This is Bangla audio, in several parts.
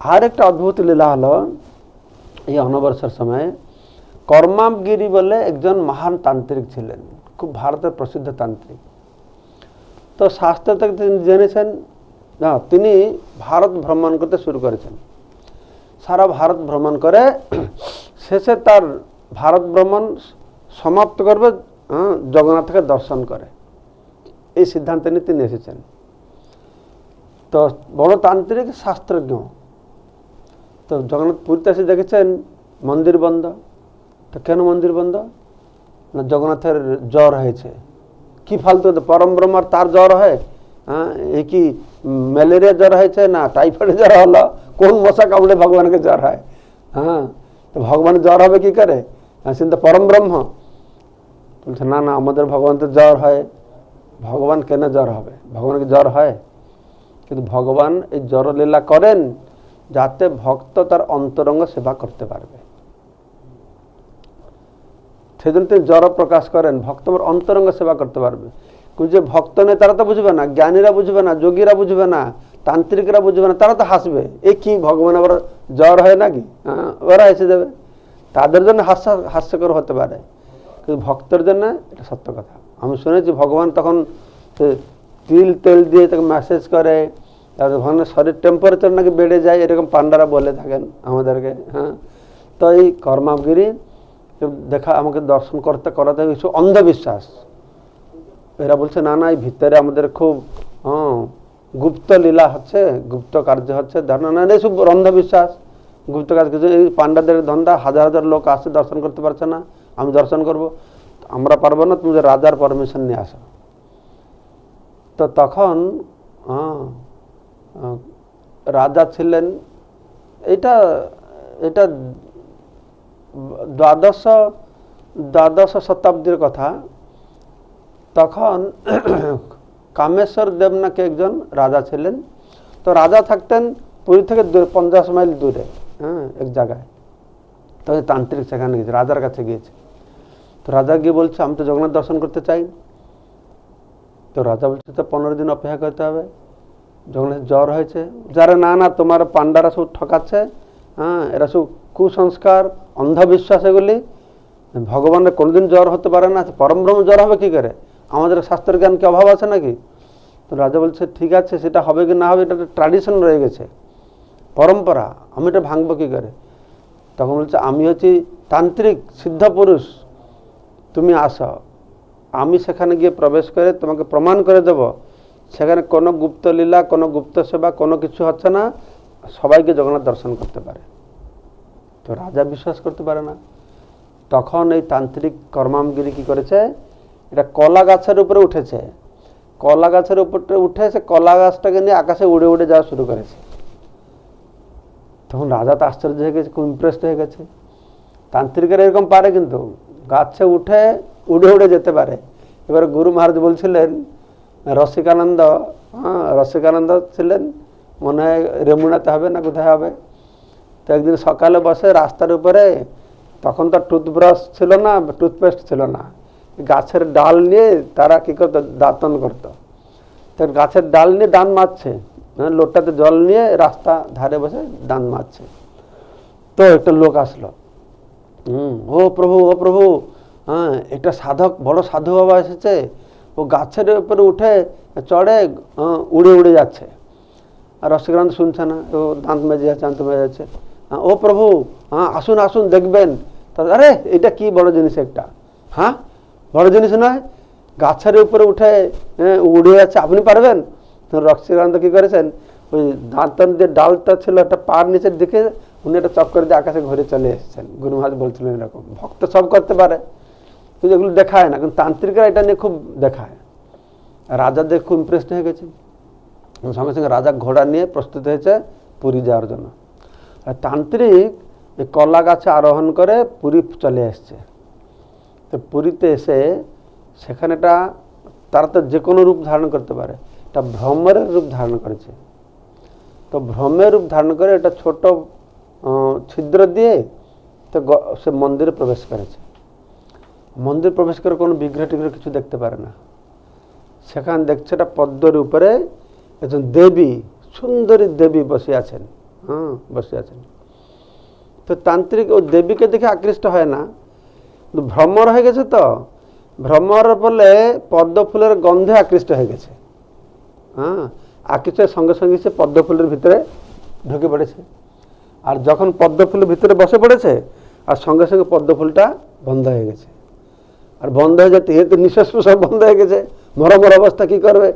আর একটা অদ্ভুত লীলা হলো এই অনবর্ষের সময় কর্মামগিরি বলে একজন মহান তান্ত্রিক ছিলেন খুব ভারতের প্রসিদ্ধ তান্ত্রিক। তো শাস্ত্র থেকে তিনি জেনেছেন না তিনি ভারত ভ্রমণ করতে শুরু করেছেন। সারা ভারত ভ্রমণ করে শেষে তার ভারত ভ্রমণ সমাপ্ত করবে হ্যাঁ, জগন্নাথকে দর্শন করে। এই সিদ্ধান্ত নিয়ে তিনি এসেছেন। তো বড় তান্ত্রিক শাস্ত্রজ্ঞ। তো জগন্নাথ পুরীতে এসে দেখেছেন মন্দির বন্ধ। তো কেন মন্দির বন্ধ? না, জগন্নাথের জ্বর হয়েছে। কি ফালতু পরম ব্রহ্মার তার জ্বর হয়? হ্যাঁ এই কি ম্যালেরিয়া জ্বর হয়েছে? না টাইফয়েড জ্বর হলো। কোন মশা কামড়ে ভগবানকে জ্বর হয়? হ্যাঁ তো ভগবানের জ্বর হবে কি করে? হ্যাঁ সে তো পরম ব্রহ্ম। বলছে, না না, আমাদের ভগবান তো জ্বর হয়। ভগবান কেন জ্বর হবে? ভগবানকে জ্বর হয়? কিন্তু ভগবান এই জ্বর লীলা করেন যাতে ভক্ত তার অন্তরঙ্গ সেবা করতে পারবে। সেজন্য তিনি জ্বর প্রকাশ করেন, ভক্ত আমার অন্তরঙ্গ সেবা করতে পারবে। কিন্তু যে ভক্ত নেই, তারা তো বুঝবে না, জ্ঞানীরা বুঝবে না, যোগীরা বুঝবে না, তান্ত্রিকরা বুঝবে না, তারা তো হাসবে। এ কি ভগবান আবার জ্বর হয় নাকি? হ্যাঁ ওরা এসে যাবে তাদের জন্য হাস্য, হাস্যকর হতে পারে। কিন্তু ভক্তের জন্য এটা সত্য কথা। আমি শুনেছি, ভগবান তখন তিল তেল দিয়ে তাকে মেসেজ করে তারপরে ভগবানের শরীর টেম্পারেচার নাকি বেড়ে যায় এরকম পান্ডারা বলে থাকেন আমাদেরকে হ্যাঁ? তো এই কর্মাগিরি দেখা আমাকে দর্শন করতে করাতে কিছু অন্ধবিশ্বাস। এরা বলছে না না এই ভিতরে আমাদের খুব হ্যাঁ গুপ্ত লীলা হচ্ছে গুপ্ত কার্য হচ্ছে। ধারণা না এসব অন্ধবিশ্বাস গুপ্ত কাজ কিছু এই পান্ডাদের ধন্দা হাজার হাজার লোক আসে দর্শন করতে পারছে না আমি দর্শন করব। আমরা পারব না তুমি রাজার পারমিশন নিয়ে আসো। তো তখন হ্যাঁ, রাজা ছিলেন। এটা এটা দ্বাদশ দ্বাদশ শতাব্দীর কথা। তখন কামেশ্বর দেব নাকি একজন রাজা ছিলেন। তো রাজা থাকতেন পুরী থেকে পঞ্চাশ মাইল দূরে হ্যাঁ এক জায়গায়। তো তান্ত্রিক সেখানে গেছে রাজার কাছে গিয়েছে। তো রাজা গিয়ে বলছে, আমি তো জগন্নাথ দর্শন করতে চাই। তো রাজা বলছে, তো পনেরো দিন অপেক্ষা করতে হবে। জগন্নাথ জ্বর হয়েছে, যারা, না না, তোমার পান্ডারা সব ঠকাচ্ছে হ্যাঁ এরা সব কুসংস্কার, অন্ধবিশ্বাস এগুলি, ভগবানের কোনোদিন জ্বর হতে পারে না, পরম ব্রহ্ম জ্বর হবে কি করে? আমাদের শাস্ত্রের জ্ঞান কি অভাব আছে নাকি? তো রাজা বলছে, ঠিক আছে, সেটা হবে কি না হবে, এটা ট্র্যাডিশন রয়ে গেছে, পরম্পরা, আমি এটা ভাঙবো কি করে? তখন বলছে, আমি হচ্ছি তান্ত্রিক, সিদ্ধ পুরুষ, তুমি আসো, আমি সেখানে গিয়ে প্রবেশ করে তোমাকে প্রমাণ করে দেব সেখানে কোনো গুপ্ত লীলা, কোনো গুপ্ত সেবা, কোনো কিছু হচ্ছে না। সবাইকে জগন্নাথ দর্শন করতে পারে। তো রাজা বিশ্বাস করতে পারে না। তখন এই তান্ত্রিক কর্মামগিরি কি করেছে? এটা কলা গাছের উপরে উঠেছে। কলা গাছের উপরে উঠে সে কলা গাছটাকে নিয়ে আকাশে উড়ে উড়ে যাওয়া শুরু করেছে। তখন রাজা তো আশ্চর্য হয়ে গেছে, খুব ইমপ্রেসড হয়ে গেছে। তান্ত্রিকেরা এরকম পারে কিন্তু, গাছে উঠে উড়ে উড়ে যেতে পারে। এবার গুরু মহারাজ বলছিলেন রসিকানন্দ হ্যাঁ রসিকানন্দ ছিলেন। মনে হয় রেমুনাতে হবে না কোথায় হবে? তো একদিন সকালে বসে রাস্তার উপরে তখন তো টুথব্রাশ ছিল না টুথপেস্ট ছিল না। গাছের ডাল নিয়ে তারা কী করতো? দাঁতন করতো। তো গাছের ডাল নিয়ে দান মারছে। হ্যাঁ, লোটাতে জল নিয়ে রাস্তা ধারে বসে দান মারছে। তো একটা লোক আসলো। হুম ও প্রভু ও প্রভু হ্যাঁ একটা সাধক বড় সাধু বাবা এসেছে। ও গাছের উপরে উঠে চড়ে উড়ে উড়ে যাচ্ছে। আর রসিকান্ত শুনছে না, ও দাঁত মেজে যাচ্ছে দাঁত মেজে যাচ্ছে। ও প্রভু হ্যাঁ আসুন আসুন, দেখবেন। আরে, এটা কি বড় জিনিস একটা? হ্যাঁ বড় জিনিস নয়। গাছের উপরে উঠে উড়ে যাচ্ছে, আপনি পারবেন? তো রসিকান্ত কি করেছেন? ওই দাঁতন যে ডালটা ছিল, একটা পার নিচের দিকে, উনি একটা চক্কর দিয়ে আকাশে ঘুরে চলে এসেছেন। গুরু বলছিলেন এরকম। ভক্ত সব করতে পারে। কিন্তু এগুলো দেখায় না, কিন্তু তান্ত্রিকরা এটা নিয়ে খুব দেখায়। রাজাদের খুব ইমপ্রেসড হয়ে গেছে। সঙ্গে সঙ্গে রাজা ঘোড়া নিয়ে প্রস্তুত হয়েছে পুরী যাওয়ার জন্য। আর তান্ত্রিক কলা গাছে আরোহণ করে পুরী চলে এসছে। তো পুরীতে এসে সেখানে এটা, তারা তো যে কোনো রূপ ধারণ করতে পারে। এটা ভ্রমের রূপ ধারণ করেছে। তো ভ্রমের রূপ ধারণ করে এটা ছোট ছিদ্র দিয়ে তো সে মন্দিরে প্রবেশ করেছে। মন্দির প্রবেশ করে কোনো বিগ্রহ টিগ্রহ কিছু দেখতে পারে না। সেখানে দেখছে একটা পদ্মের উপরে একজন দেবী, সুন্দরী দেবী বসে আছেন। হ্যাঁ বসে আছেন। তো তান্ত্রিক ও দেবীকে দেখে আকৃষ্ট হয় না। ভ্রমর হয়ে গেছে তো। ভ্রমর বলে পদ্ম ফুলের গন্ধে আকৃষ্ট হয়ে গেছে। হ্যাঁ আকৃষ্টের সঙ্গে সঙ্গে সে পদ্ম ফুলের ভিতরে ঢুকে পড়েছে। আর যখন পদ্ম ফুলের ভিতরে বসে পড়েছে, আর সঙ্গে সঙ্গে পদ্ম ফুলটা বন্ধ হয়ে গেছে। আর বন্ধ হয়ে যেতে এতে নিঃশ্বাস প্রশ্বাস বন্ধ হয়ে গেছে। মরমর অবস্থা কি করবে?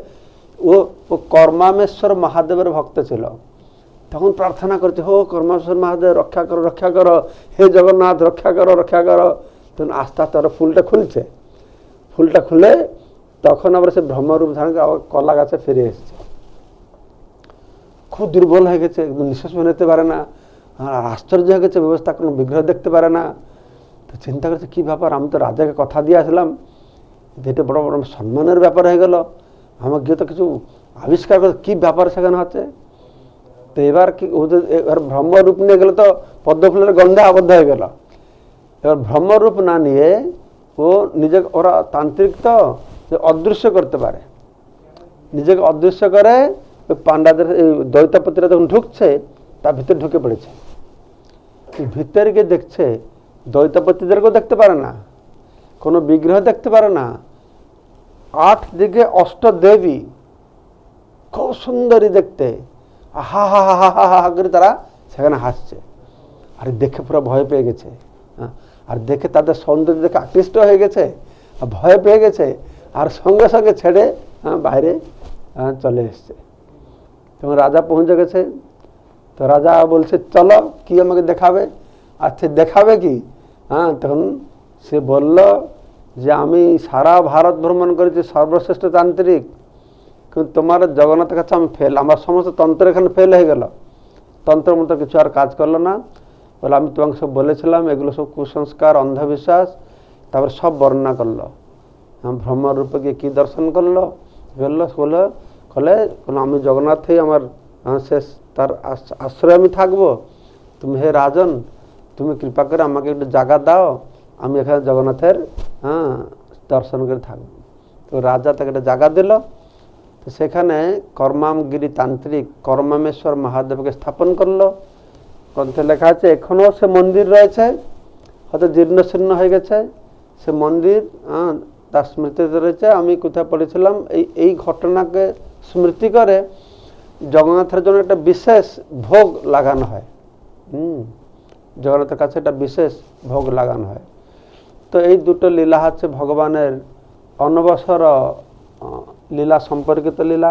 ও ও কর্মামেশ্বর মহাদেবের ভক্ত ছিল। তখন প্রার্থনা করছে হো কর্মামেশ্বর মহাদেব, রক্ষা করো রক্ষা করো। হে জগন্নাথ, রক্ষা করো রক্ষা করো। তখন আস্তে আস্তে ওরা ফুলটা খুলছে। ফুলটা খুলে তখন আবার সে ব্রহ্মরূপ ধারণ করে আবার কলা গাছে ফিরে এসছে। খুব দুর্বল হয়ে গেছে নিঃশ্বাস নিতে পারে না। আর আশ্চর্য হয়ে গেছে, ব্যবস্থা কোনো বিগ্রহ দেখতে পারে না। তো চিন্তা করছে, কী ব্যাপার? আমি তো রাজাকে কথা দিয়ে আসলাম। এটা বড় বড় সম্মানের ব্যাপার হয়ে গেল। আমার গিয়ে তো কিছু আবিষ্কার করে, কী ব্যাপার সেখানে হচ্ছে? তো এবার কি এবার ব্রহ্মরূপ নিয়ে গেলে তো পদ্মফুলের গন্ধে আবদ্ধ হয়ে গেল। এবার ব্রহ্মরূপ না নিয়ে ও নিজেকে, ওরা তান্ত্রিক তো, যে অদৃশ্য করতে পারে। নিজেকে অদৃশ্য করে পাণ্ডাদের, এই দৈতাপতিরা যখন ঢুকছে, তার ভিতরে ঢুকে পড়েছে। ভিতরে গিয়ে দেখছে দৈতাপতিদেরকেও দেখতে পারে না কোনো বিগ্রহ দেখতে পারে না। আট দিকে অষ্ট দেবী খুব সুন্দরী দেখতে। হা হা হা হা হা হা করে তারা সেখানে হাসছে। আর দেখে পুরো ভয় পেয়ে গেছে। হ্যাঁ, আর দেখে তাদের সৌন্দর্য দেখে আকৃষ্ট হয়ে গেছে আর ভয় পেয়ে গেছে আর সঙ্গে সঙ্গে ছেড়ে হ্যাঁ, বাইরে হ্যাঁ, চলে এসছে। তখন রাজা পৌঁছে গেছে তো রাজা বলছে চলো কি আমাকে দেখাবে? আচ্ছা দেখাবে কি? হ্যাঁ তখন সে বলল যে আমি সারা ভারত ভ্রমণ করেছি, সর্বশ্রেষ্ঠ তান্ত্রিক। কিন্তু তোমার জগন্নাথের কাছে আমি ফেল আমার সমস্ত তন্ত্র এখানে ফেল হয়ে গেল। তন্ত্র মতো কিছু আর কাজ করল না। বলে, আমি তোমাকে সব বলেছিলাম, এগুলো সব কুসংস্কার, অন্ধবিশ্বাস, তারপর সব বর্ণনা করল। ভ্রমণ রূপে গিয়ে কী দর্শন করল? বলল বলে কোনো আমি জগন্নাথই আমার শেষ, তার আশ- আশ্রয়ে আমি থাকব। তুমি হে রাজন তুমি কৃপা করে আমাকে একটু জায়গা দাও আমি এখানে জগন্নাথের হ্যাঁ দর্শন করে থাকব। তো রাজা তাকে একটা জায়গা দিল। তো সেখানে কর্মামগিরি তান্ত্রিক কর্মামেশ্বর মহাদেবকে স্থাপন করল। গ্রন্থে লেখা আছে এখনও সে মন্দির রয়েছে হয়তো জীর্ণ শীর্ণ হয়ে গেছে। সে মন্দির আহ, তার স্মৃতিতে রয়েছে। আমি কোথায় পড়েছিলাম এই এই ঘটনাকে স্মৃতি করে জগন্নাথের জন্য একটা বিশেষ ভোগ লাগানো হয়। হুম। জগন্নাথের কাছে একটা বিশেষ ভোগ লাগানো হয়। তো এই দুটো লীলা হচ্ছে ভগবানের অনবসর আহ, লীলা সম্পর্কিত লীলা।